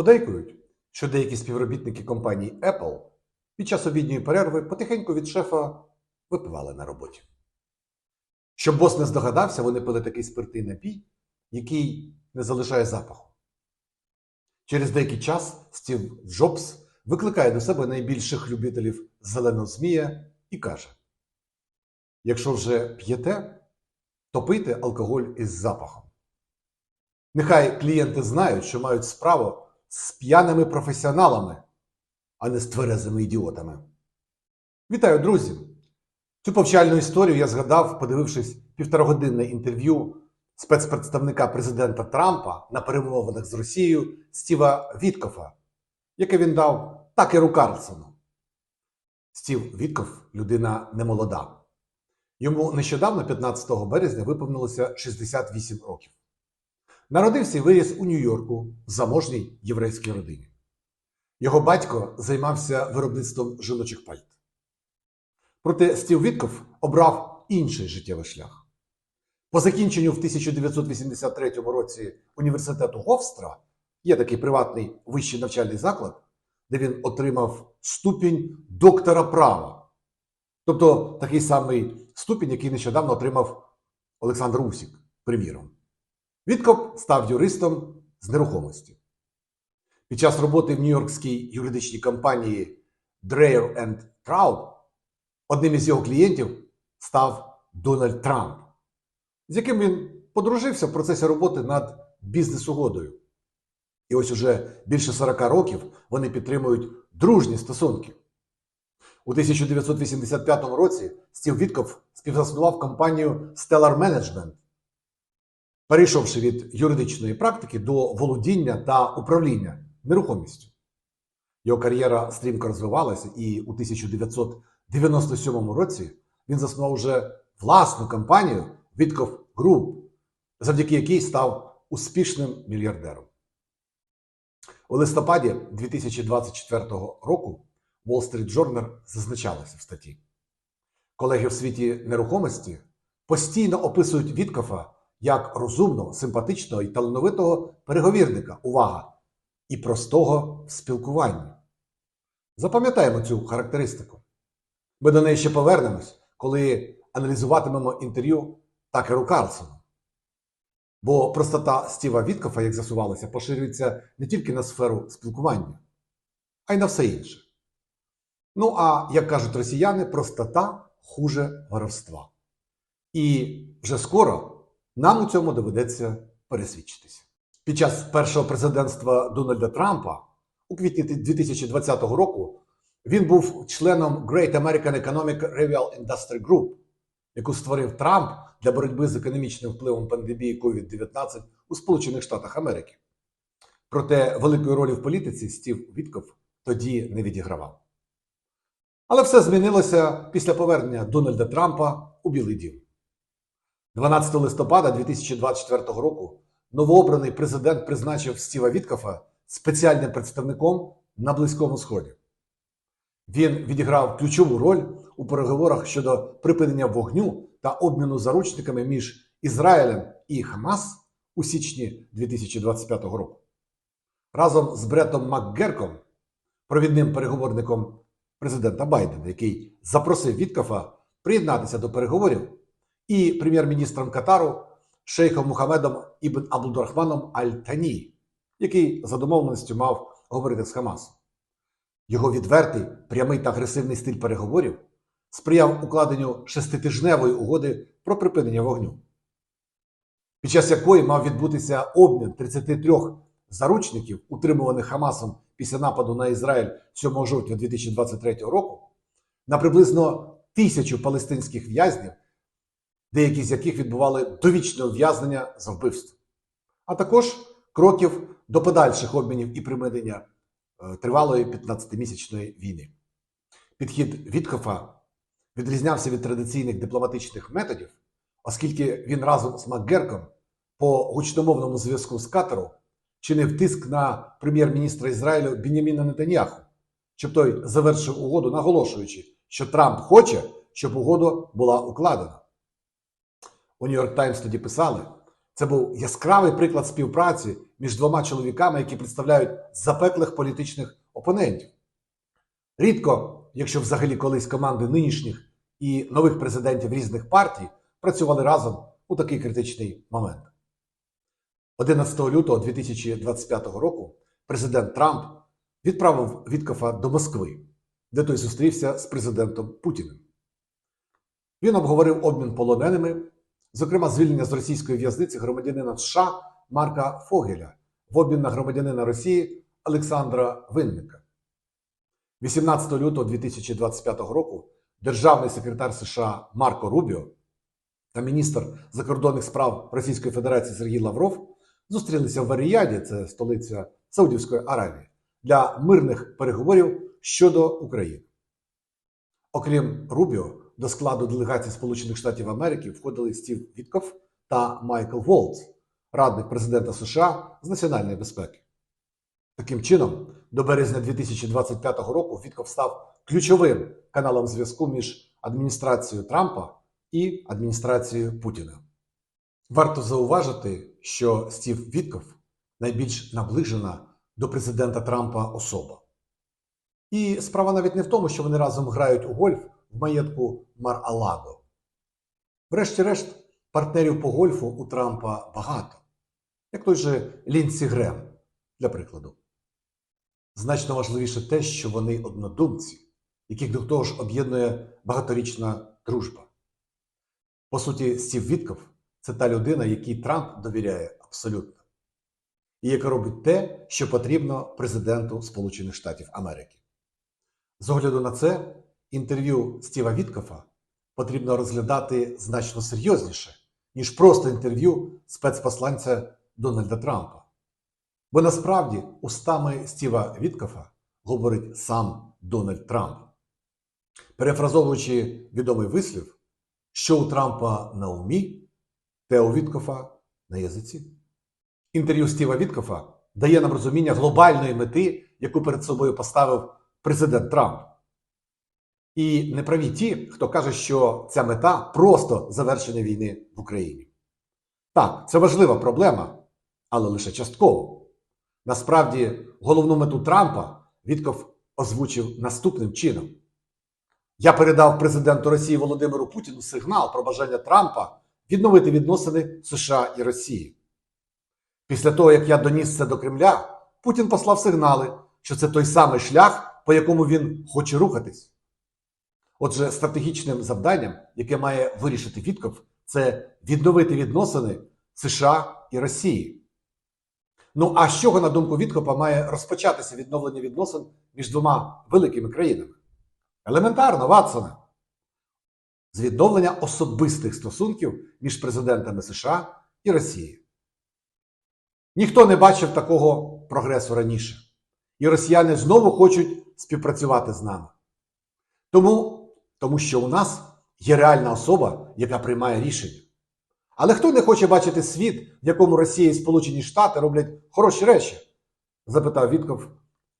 Подейкують, що деякі співробітники компанії Apple під час обідньої перерви потихеньку від шефа випивали на роботі. Щоб бос не здогадався, вони пили такий спиртний напій, який не залишає запаху. Через деякий час Стів Джобс викликає до себе найбільших любителів зеленого змія і каже: якщо вже п'єте, то пийте алкоголь із запахом. Нехай клієнти знають, що мають справу з п'яними професіоналами, а не з тверезими ідіотами. Вітаю, друзі! Цю повчальну історію я згадав, подивившись півторагодинне інтерв'ю спецпредставника президента Трампа на перемовинах з Росією Стіва Віткофа, яке він дав Такеру Карлсону. Стів Віткоф людина немолода. Йому нещодавно, 15 березня, виповнилося 68 років. Народився і виріс у Нью-Йорку в заможній єврейській родині. Його батько займався виробництвом жіночих пальт. Проте Стів Вітков обрав інший життєвий шлях. По закінченню в 1983 році університету Говстра є такий приватний вищий навчальний заклад, де він отримав ступінь доктора права. Тобто такий самий ступінь, який нещодавно отримав Олександр Усік, приміром. Віткоп став юристом з нерухомості. Під час роботи в Нью-Йоркській юридичній компанії Dreyer Traub одним із його клієнтів став Дональд Трамп, з яким він подружився в процесі роботи над бізнес-угодою. І ось уже більше 40 років вони підтримують дружні стосунки. У 1985 році Стів Вітков співзаснував компанію Stellar Management, перейшовши від юридичної практики до володіння та управління нерухомістю. Його кар'єра стрімко розвивалася, і у 1997 році він заснував вже власну компанію Вітков Group, завдяки якій став успішним мільярдером. У листопаді 2024 року Wall Street Journal зазначалося в статті. Колеги в світі нерухомості постійно описують Віткофа як розумного, симпатичного і талановитого переговірника, увага, і простого в спілкуванні. Запам'ятаємо цю характеристику. Ми до неї ще повернемось, коли аналізуватимемо інтерв'ю Такеру Карлсону. Бо простота Стіва Віткофа, як з'ясувалося, поширюється не тільки на сферу спілкування, а й на все інше. Ну, а як кажуть росіяни, простота хуже воровства. І вже скоро нам у цьому доведеться пересвідчитися. Під час першого президентства Дональда Трампа у квітні 2020 року він був членом Great American Economic Review Industry Group, яку створив Трамп для боротьби з економічним впливом пандемії COVID-19 у Сполучених Штатах Америки. Проте великої ролі в політиці Стів Вітков тоді не відігравав. Але все змінилося після повернення Дональда Трампа у Білий Дім. 12 листопада 2024 року новообраний президент призначив Стіва Віткофа спеціальним представником на Близькому Сході. Він відіграв ключову роль у переговорах щодо припинення вогню та обміну заручниками між Ізраїлем і Хамас у січні 2025 року. Разом з Бретом МакГерком, провідним переговорником президента Байдена, який запросив Віткофа приєднатися до переговорів, і прем'єр-міністром Катару шейхом Мухаммедом Ібн Абдурахманом Аль-Тані, який за домовленістю мав говорити з Хамасом. Його відвертий, прямий та агресивний стиль переговорів сприяв укладенню шеститижневої угоди про припинення вогню, під час якої мав відбутися обмін 33 заручників, утримуваних Хамасом після нападу на Ізраїль 7 жовтня 2023 року, на приблизно тисячу палестинських в'язнів, деякі з яких відбували довічне ув'язнення за вбивство, а також кроків до подальших обмінів і примирення е, тривалої 15-місячної війни. Підхід Віткофа відрізнявся від традиційних дипломатичних методів, оскільки він разом з Макгерком по гучномовному зв'язку з Катару чинив тиск на прем'єр-міністра Ізраїлю Біняміна Нетаньяху, щоб той завершив угоду, наголошуючи, що Трамп хоче, щоб угода була укладена. У Нью-Йорк Таймс тоді писали, це був яскравий приклад співпраці між двома чоловіками, які представляють запеклих політичних опонентів. Рідко, якщо взагалі колись команди нинішніх і нових президентів різних партій працювали разом у такий критичний момент. 11 лютого 2025 року президент Трамп відправив Віткофа до Москви, де той зустрівся з президентом Путіним. Він обговорив обмін полоненими, зокрема звільнення з російської в'язниці громадянина США Марка Фогеля в обмін на громадянина Росії Олександра Винника. 18 лютого 2025 року державний секретар США Марко Рубіо та міністр закордонних справ Російської Федерації Сергій Лавров зустрілися в Варіяді, це столиця Саудівської Аравії, для мирних переговорів щодо України. Окрім Рубіо, до складу делегації Сполучених Штатів Америки входили Стів Вітков та Майкл Волц, радник президента США з національної безпеки. Таким чином, до березня 2025 року Вітков став ключовим каналом зв'язку між адміністрацією Трампа і адміністрацією Путіна. Варто зауважити, що Стів Вітков найбільш наближена до президента Трампа особа. І справа навіть не в тому, що вони разом грають у гольф в маєтку Мар-Алаго. Врешті-решт, партнерів по гольфу у Трампа багато, як той же Лінсі Грем, для прикладу. Значно важливіше те, що вони однодумці, яких до того ж об'єднує багаторічна дружба. По суті, Стів Вітков це та людина, якій Трамп довіряє абсолютно, і яка робить те, що потрібно президенту Сполучених Штатів Америки. З огляду на це, інтерв'ю Стіва Віткофа потрібно розглядати значно серйозніше, ніж просто інтерв'ю спецпосланця Дональда Трампа. Бо насправді устами Стіва Віткофа говорить сам Дональд Трамп. Перефразовуючи відомий вислів, що у Трампа на умі, те у Віткофа на язиці. Інтерв'ю Стіва Віткофа дає нам розуміння глобальної мети, яку перед собою поставив президент Трамп. І не праві ті, хто каже, що ця мета просто завершення війни в Україні. Так, це важлива проблема, але лише частково. Насправді, головну мету Трампа Вітков озвучив наступним чином. Я передав президенту Росії Володимиру Путіну сигнал про бажання Трампа відновити відносини США і Росії. Після того, як я доніс це до Кремля, Путін послав сигнали, що це той самий шлях, по якому він хоче рухатись. Отже, стратегічним завданням, яке має вирішити Вітков, це відновити відносини США і Росії. Ну а з чого, на думку Віткопа, має розпочатися відновлення відносин між двома великими країнами? Елементарно, Ватсоне. З відновлення особистих стосунків між президентами США і Росії. Ніхто не бачив такого прогресу раніше. І росіяни знову хочуть співпрацювати з нами. Тому, тому що у нас є реальна особа, яка приймає рішення. Але хто не хоче бачити світ, в якому Росія і Сполучені Штати роблять хороші речі? запитав Вітков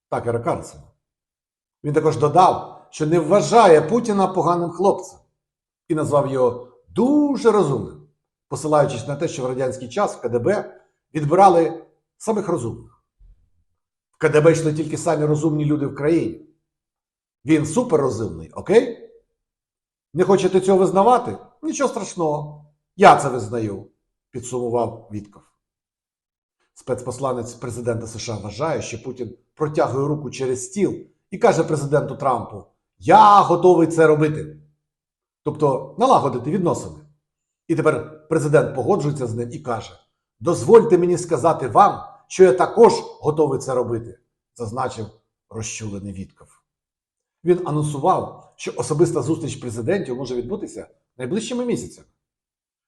Такера Карлсона. Він також додав, що не вважає Путіна поганим хлопцем і назвав його дуже розумним, посилаючись на те, що в радянський час в КДБ відбирали самих розумних. В КДБ йшли тільки самі розумні люди в країні. Він суперрозумний, окей? Не хочете цього визнавати? Нічого страшного. Я це визнаю, підсумував Вітков. Спецпосланець президента США вважає, що Путін протягує руку через стіл і каже президенту Трампу: Я готовий це робити. Тобто налагодити відносини. І тепер президент погоджується з ним і каже: Дозвольте мені сказати вам, що я також готовий це робити, зазначив розчулений Вітков. Він анонсував, що особиста зустріч президентів може відбутися найближчими місяцями.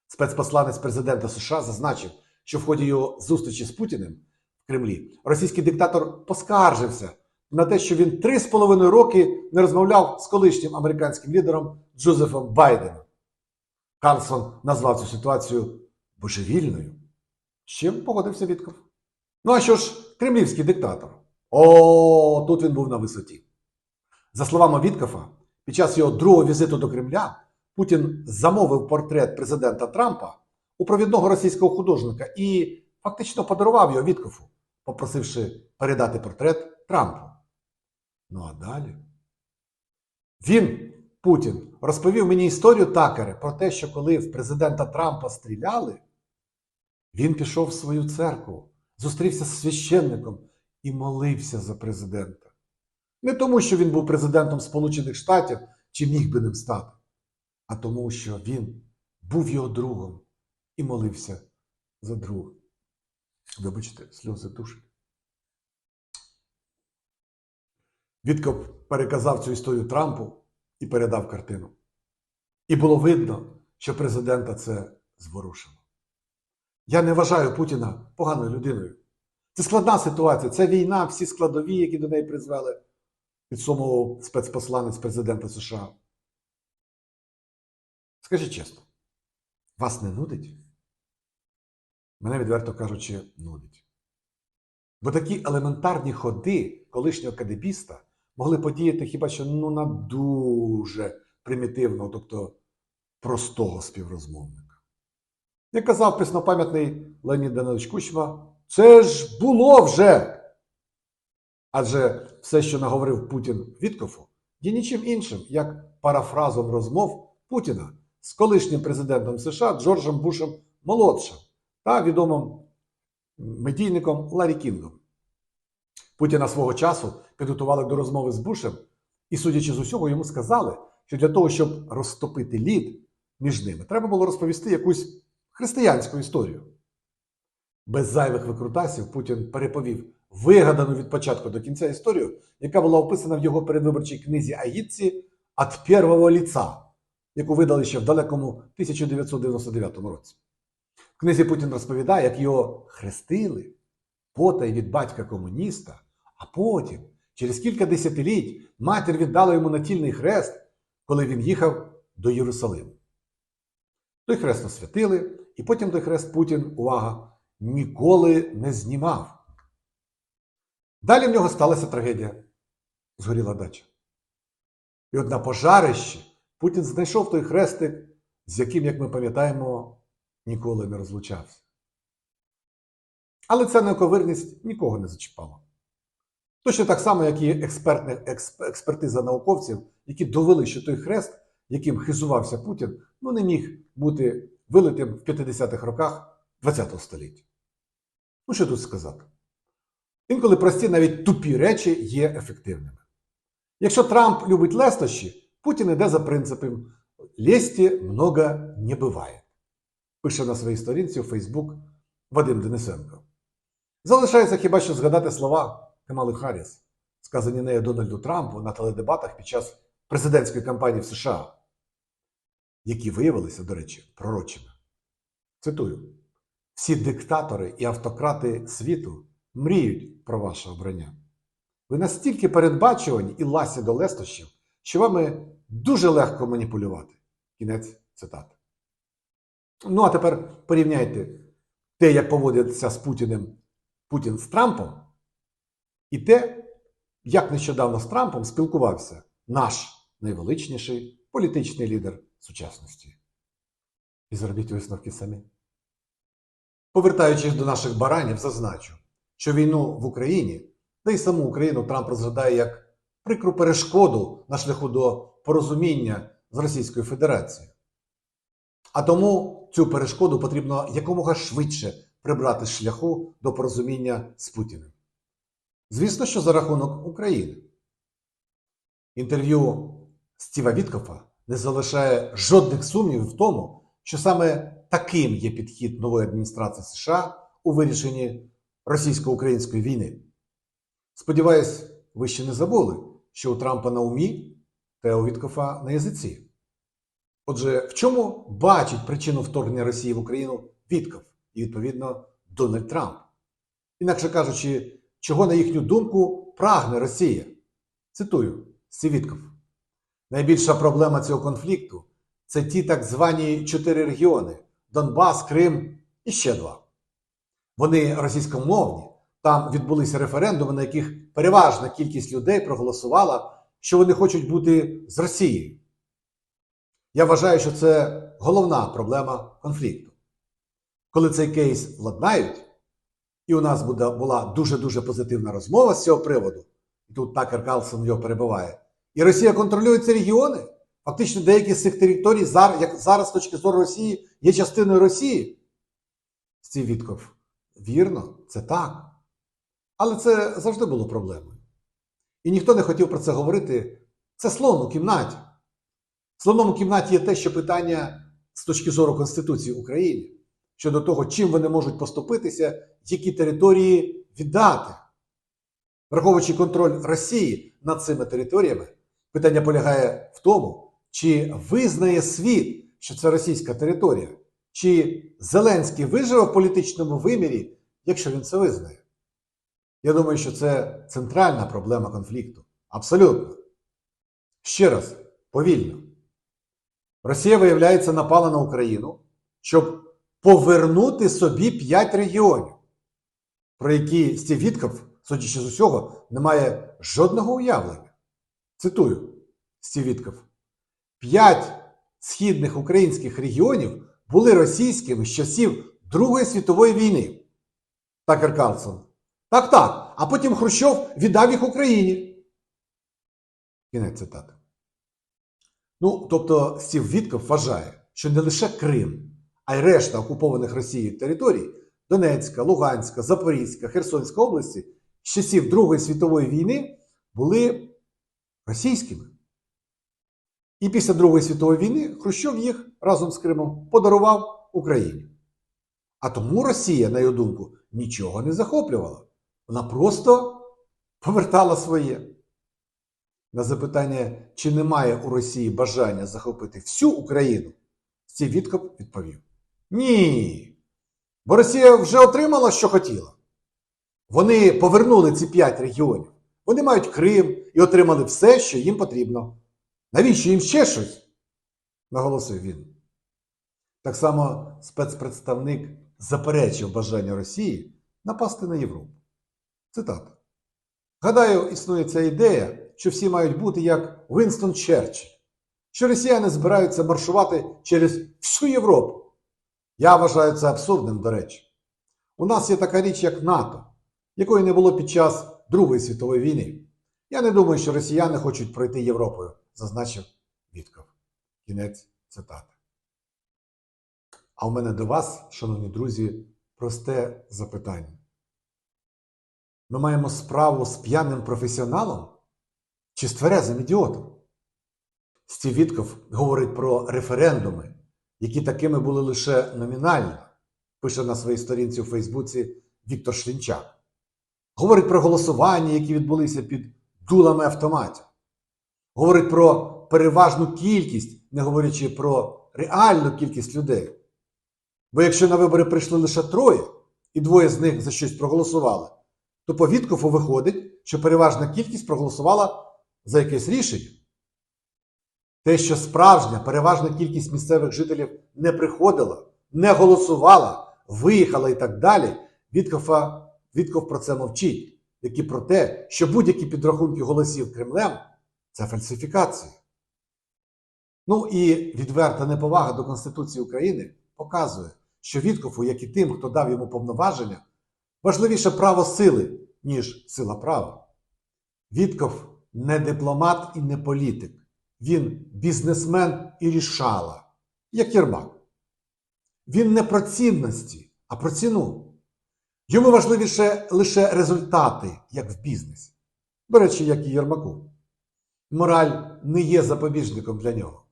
Спецпосланець президента США зазначив, що в ході його зустрічі з Путіним в Кремлі російський диктатор поскаржився на те, що він три з половиною роки не розмовляв з колишнім американським лідером Джозефом Байденом. Карлсон назвав цю ситуацію божевільною. З чим погодився Вітков. Ну а що ж, кремлівський диктатор? О, тут він був на висоті. За словами Віткофа, під час його другого візиту до Кремля Путін замовив портрет президента Трампа у провідного російського художника і фактично подарував його Віткофу, попросивши передати портрет Трампу. Ну а далі. Він, Путін, розповів мені історію Такери про те, що коли в президента Трампа стріляли, він пішов в свою церкву, зустрівся з священником і молився за президента. Не тому, що він був президентом Сполучених Штатів чи міг би ним стати, а тому, що він був його другом і молився за друга. Вибачте, сльози душать. Віткоп переказав цю історію Трампу і передав картину. І було видно, що президента це зворушило. Я не вважаю Путіна поганою людиною. Це складна ситуація, це війна, всі складові, які до неї призвели, підсумував спецпосланець президента США. Скажіть чесно, вас не нудить? Мене, відверто кажучи, нудить. Бо такі елементарні ходи колишнього кадебіста могли подіяти хіба що ну, на дуже примітивного, тобто простого співрозмовника. Як казав преснопам'ятний Леонід Данилович Кучма, це ж було вже. Адже все, що наговорив Путін Віткофу, є нічим іншим, як парафразом розмов Путіна з колишнім президентом США Джорджем Бушем молодшим та відомим медійником Ларі Кінгом. Путіна свого часу підготували до розмови з Бушем, і, судячи з усього, йому сказали, що для того, щоб розтопити лід між ними, треба було розповісти якусь християнську історію. Без зайвих викрутасів Путін переповів вигадану від початку до кінця історію, яка була описана в його передвиборчій книзі Агітці «От первого ліца», яку видали ще в далекому 1999 році. В книзі Путін розповідає, як його хрестили потай від батька комуніста, а потім, через кілька десятиліть, матір віддала йому натільний хрест, коли він їхав до Єрусалиму. Той хрест освятили, і потім той хрест Путін, увага, ніколи не знімав. Далі в нього сталася трагедія. Згоріла дача. І от на пожарищі Путін знайшов той хрестик, з яким, як ми пам'ятаємо, ніколи не розлучався. Але ця неоковирність нікого не зачіпала. Точно так само, як і експертиза науковців, які довели, що той хрест, яким хизувався Путін, ну не міг бути вилитим в 50-х роках ХХ століття. Ну, що тут сказати? Інколи прості, навіть тупі речі є ефективними. Якщо Трамп любить лестощі, Путін іде за принципом «лесті много не буває», пише на своїй сторінці у Фейсбук Вадим Денисенко. Залишається хіба що згадати слова Камали Харріс, сказані нею Дональду Трампу на теледебатах під час президентської кампанії в США, які виявилися, до речі, пророчими. Цитую: всі диктатори і автократи світу мріють про ваше обрання. Ви настільки передбачувані і ласі до лестощів, що вами дуже легко маніпулювати. Кінець цитати. Ну, а тепер порівняйте те, як поводиться з Путіним Путін з Трампом, і те, як нещодавно з Трампом спілкувався наш найвеличніший політичний лідер сучасності. І зробіть висновки самі. Повертаючись до наших баранів, зазначу, що війну в Україні, та й саму Україну Трамп розглядає як прикру перешкоду на шляху до порозуміння з Російською Федерацією. А тому цю перешкоду потрібно якомога швидше прибрати шляху до порозуміння з Путіним. Звісно, що за рахунок України. Інтерв'ю Стіва Віткофа не залишає жодних сумнівів в тому, що саме таким є підхід нової адміністрації США у вирішенні російсько-української війни. Сподіваюсь, ви ще не забули, що у Трампа на умі та у Віткофа на язиці. Отже, в чому бачить причину вторгнення Росії в Україну Вітков і, відповідно, Дональд Трамп? Інакше кажучи, чого, на їхню думку, прагне Росія? Цитую Стів Вітков. Найбільша проблема цього конфлікту це ті так звані чотири регіони: Донбас, Крим і ще два. Вони російськомовні. Там відбулися референдуми, на яких переважна кількість людей проголосувала, що вони хочуть бути з Росією. Я вважаю, що це головна проблема конфлікту. Коли цей кейс владнають, і у нас буде, була дуже-дуже позитивна розмова з цього приводу, і тут Такер Карлсон його перебиває, і Росія контролює ці регіони, фактично деякі з цих територій, як зараз з точки зору Росії, є частиною Росії. Стів Вітков, вірно, це так. Але це завжди було проблемою. І ніхто не хотів про це говорити. Це слон у кімнаті. Слоном у кімнаті є те, що питання з точки зору Конституції України щодо того, чим вони можуть поступитися, які території віддати. Враховуючи контроль Росії над цими територіями, питання полягає в тому, чи визнає світ, що це російська територія, чи Зеленський виживе в політичному вимірі, якщо він це визнає. Я думаю, що це центральна проблема конфлікту. Абсолютно. Ще раз, повільно. Росія, виявляється, напала на Україну, щоб повернути собі п'ять регіонів, про які Стів Вітков, судячи з усього, не має жодного уявлення. Цитую Стів Вітков. П'ять східних українських регіонів були російськими з часів Другої світової війни. Такер Карлсон. Так, так. А потім Хрущов віддав їх Україні. Кінець цитати. Ну, тобто, Стів Вітков вважає, що не лише Крим, а й решта окупованих Росією територій Донецька, Луганська, Запорізька, Херсонська області з часів Другої світової війни були російськими. І після Другої світової війни Хрущов їх разом з Кримом подарував Україні. А тому Росія, на його думку, нічого не захоплювала. Вона просто повертала своє. На запитання, чи немає у Росії бажання захопити всю Україну, Стів Віткоп відповів: Ні. Бо Росія вже отримала, що хотіла. Вони повернули ці п'ять регіонів. Вони мають Крим і отримали все, що їм потрібно. Навіщо їм ще щось? наголосив він. Так само спецпредставник заперечив бажання Росії напасти на Європу. Цитата. Гадаю, існує ця ідея, що всі мають бути як Вінстон Черчилль, що росіяни збираються маршувати через всю Європу. Я вважаю це абсурдним, до речі. У нас є така річ, як НАТО, якої не було під час Другої світової війни. Я не думаю, що росіяни хочуть пройти Європою, зазначив Вітков. Кінець цитати. А у мене до вас, шановні друзі, просте запитання. Ми маємо справу з п'яним професіоналом чи з тверезим ідіотом? Стів Вітков говорить про референдуми, які такими були лише номінально, пише на своїй сторінці у Фейсбуці Віктор Шлінчак. Говорить про голосування, які відбулися під дулами автоматів. Говорить про переважну кількість, не говорячи про реальну кількість людей. Бо якщо на вибори прийшли лише троє, і двоє з них за щось проголосували, то по Віткову виходить, що переважна кількість проголосувала за якесь рішення. Те, що справжня переважна кількість місцевих жителів не приходила, не голосувала, виїхала і так далі, Віткова, Вітков про це мовчить, як і про те, що будь-які підрахунки голосів Кремлем це фальсифікація. Ну і відверта неповага до Конституції України показує, що Віткову, як і тим, хто дав йому повноваження, важливіше право сили, ніж сила права. Вітков не дипломат і не політик. Він бізнесмен і рішала, як Єрмак. Він не про цінності, а про ціну. Йому важливіше лише результати, як в бізнесі. До речі, як і Єрмаку. Мораль не є запобіжником для нього.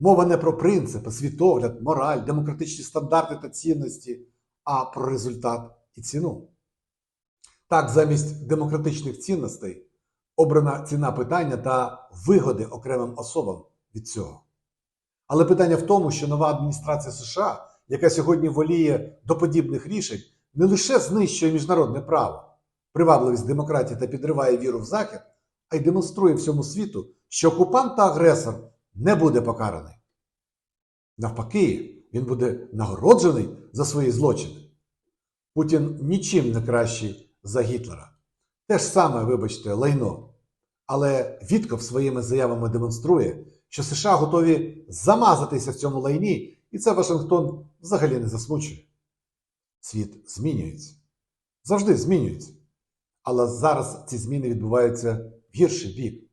Мова не про принципи, світогляд, мораль, демократичні стандарти та цінності, а про результат і ціну. Так, замість демократичних цінностей обрана ціна питання та вигоди окремим особам від цього. Але питання в тому, що нова адміністрація США, яка сьогодні воліє до подібних рішень, не лише знищує міжнародне право, привабливість демократії та підриває віру в Захід, а й демонструє всьому світу, що окупант та агресор не буде покараний. Навпаки, він буде нагороджений за свої злочини. Путін нічим не кращий за Гітлера. Те ж саме, вибачте, лайно. Але Вітков своїми заявами демонструє, що США готові замазатися в цьому лайні, і це Вашингтон взагалі не засмучує. Світ змінюється. завжди змінюються. Але зараз ці зміни відбуваються гірший бік.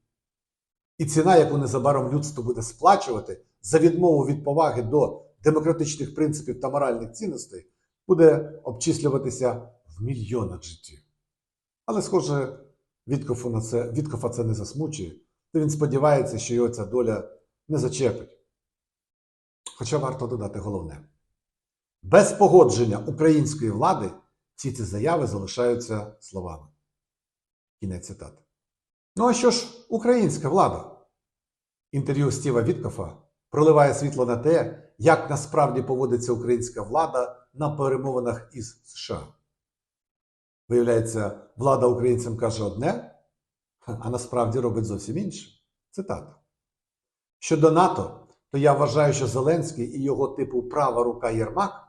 І ціна, яку незабаром людство буде сплачувати за відмову від поваги до демократичних принципів та моральних цінностей, буде обчислюватися в мільйонах життів. Але, схоже, Віткофу на це, Віткофа це не засмучує, то він сподівається, що його ця доля не зачепить. Хоча варто додати головне: без погодження української влади всі ці заяви залишаються словами. Кінець цитати. Ну а що ж українська влада? Інтерв'ю Стіва Віткофа проливає світло на те, як насправді поводиться українська влада на перемовинах із США. Виявляється, влада українцям каже одне, а насправді робить зовсім інше. Цитата. Щодо НАТО, то я вважаю, що Зеленський і його типу права рука Єрмак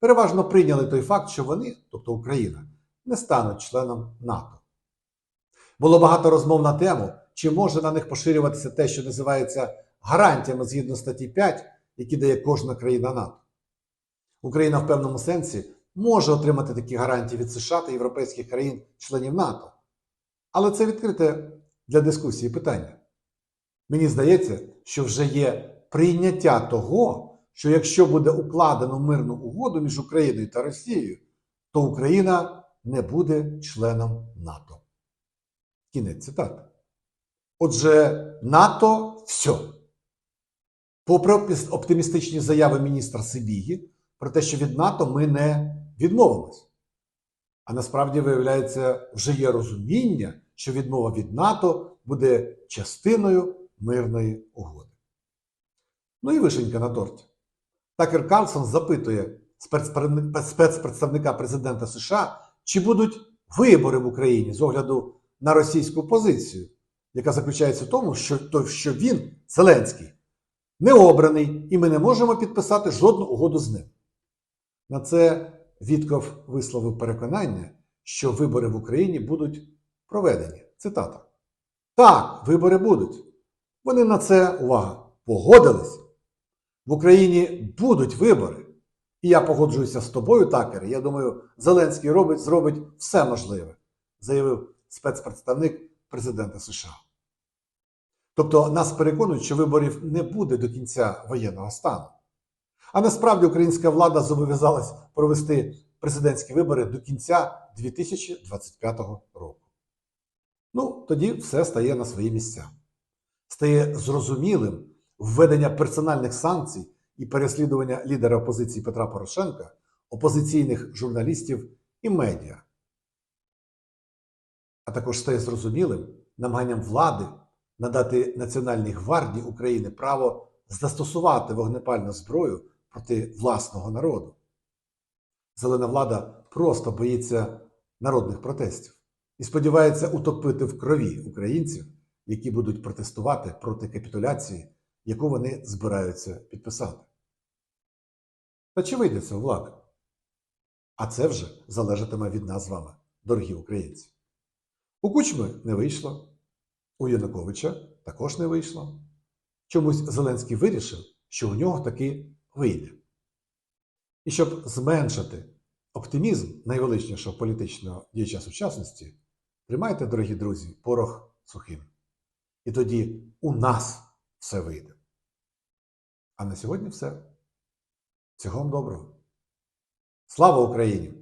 переважно прийняли той факт, що вони, тобто Україна, не стануть членом НАТО. Було багато розмов на тему, чи може на них поширюватися те, що називається гарантіями згідно статті 5, які дає кожна країна НАТО. Україна в певному сенсі може отримати такі гарантії від США та європейських країн-членів НАТО. Але це відкрите для дискусії питання. Мені здається, що вже є прийняття того, що якщо буде укладено мирну угоду між Україною та Росією, то Україна не буде членом НАТО. Кінець цитати. Отже, НАТО все. Попри оптимістичні заяви міністра Сибігі про те, що від НАТО ми не відмовимось. А насправді, виявляється, вже є розуміння, що відмова від НАТО буде частиною мирної угоди. Ну і вишенька на торті. Такер Карлсон запитує спецпредставника президента США, чи будуть вибори в Україні з огляду на російську позицію, яка заключається в тому, що, то, що він, Зеленський, не обраний, і ми не можемо підписати жодну угоду з ним. На це Вітков висловив переконання, що вибори в Україні будуть проведені. Цитата. Так, вибори будуть. Вони на це, увага, погодились. В Україні будуть вибори. І я погоджуюся з тобою, Такер. Я думаю, Зеленський робить, зробить все можливе, заявив спецпредставник президента США. Тобто нас переконують, що виборів не буде до кінця воєнного стану. А насправді українська влада зобов'язалась провести президентські вибори до кінця 2025 року. Ну, тоді все стає на свої місця. Стає зрозумілим введення персональних санкцій і переслідування лідера опозиції Петра Порошенка, опозиційних журналістів і медіа. А також стає зрозумілим намаганням влади надати Національній гвардії України право застосувати вогнепальну зброю проти власного народу. Зелена влада просто боїться народних протестів і сподівається утопити в крові українців, які будуть протестувати проти капітуляції, яку вони збираються підписати. Та чи вийде це у влади? А це вже залежатиме від нас з вами, дорогі українці. У Кучми не вийшло, у Януковича також не вийшло. Чомусь Зеленський вирішив, що у нього таки вийде. І щоб зменшити оптимізм найвеличнішого політичного діяча сучасності, тримайте, дорогі друзі, порох сухим. І тоді у нас все вийде. А на сьогодні все. Всього вам доброго. Слава Україні!